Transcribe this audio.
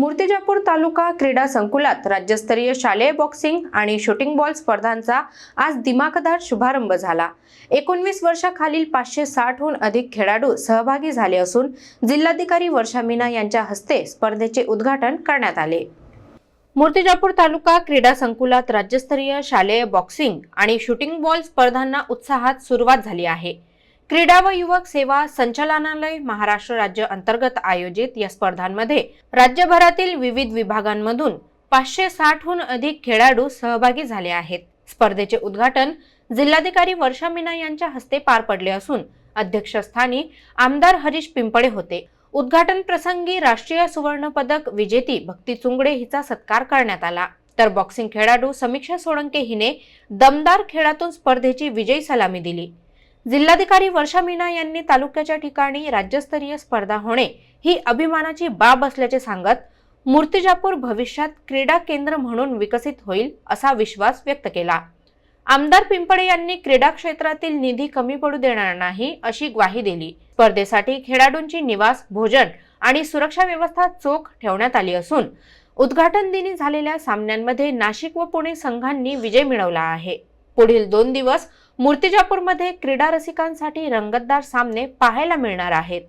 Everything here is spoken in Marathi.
मूर्तिजापूर तालुका क्रीडा संकुलात राज्यस्तरीय शालेय बॉक्सिंग आणि शूटिंग बॉल स्पर्धांचा आज दिमाखदार शुभारंभ झाला. एकोणवीस वर्षाखालील पाचशे साठहून अधिक खेळाडू सहभागी झाले असून जिल्हाधिकारी वर्षा मीना यांच्या हस्ते स्पर्धेचे उद्घाटन करण्यात आले. मूर्तिजापूर तालुका क्रीडा संकुलात राज्यस्तरीय शालेय बॉक्सिंग आणि शूटिंग बॉल स्पर्धांना उत्साहात सुरुवात झाली आहे. क्रीडा व युवक सेवा संचालनालय महाराष्ट्र राज्य अंतर्गत आयोजित या स्पर्धांमध्ये राज्यभरातील विविध विभागांमधून पाचशे साठहून अधिक खेळाडू सहभागी झाले आहेत. स्पर्धेचे उद्घाटन जिल्हाधिकारी वर्षा मीना यांच्या हस्ते पार पडले असून अध्यक्षस्थानी आमदार हरीश पिंपळे होते. उद्घाटन प्रसंगी राष्ट्रीय सुवर्ण पदक विजेती भक्ती चुंगडे हिचा सत्कार करण्यात आला. तर बॉक्सिंग खेळाडू समीक्षा सोळंके हिने दमदार खेळातून स्पर्धेची विजयी सलामी दिली. जिल्हाधिकारी वर्षा मीना यांनी तालुक्याच्या ठिकाणी राज्यस्तरीय स्पर्धा होणे ही अभिमानाची बाब असल्याचे सांगत मूर्तिजापूर भविष्यात क्रीडा केंद्र म्हणून विकसित होईल असा विश्वास व्यक्त केला. आमदार पिंपळे यांनी क्रीडा क्षेत्रातील निधी कमी पडू देणार नाही अशी ग्वाही दिली. स्पर्धेसाठी खेळाडूंची निवास भोजन आणि सुरक्षा व्यवस्था चोख ठेवण्यात आली असून उद्घाटन दिनी झालेल्या सामन्यांमध्ये नाशिक व पुणे संघांनी विजय मिळवला आहे. पुढील दोन दिवस मूर्तिजापूरमध्ये क्रीडा रसिकांसाठी रंगतदार सामने पाहायला मिळणार आहेत.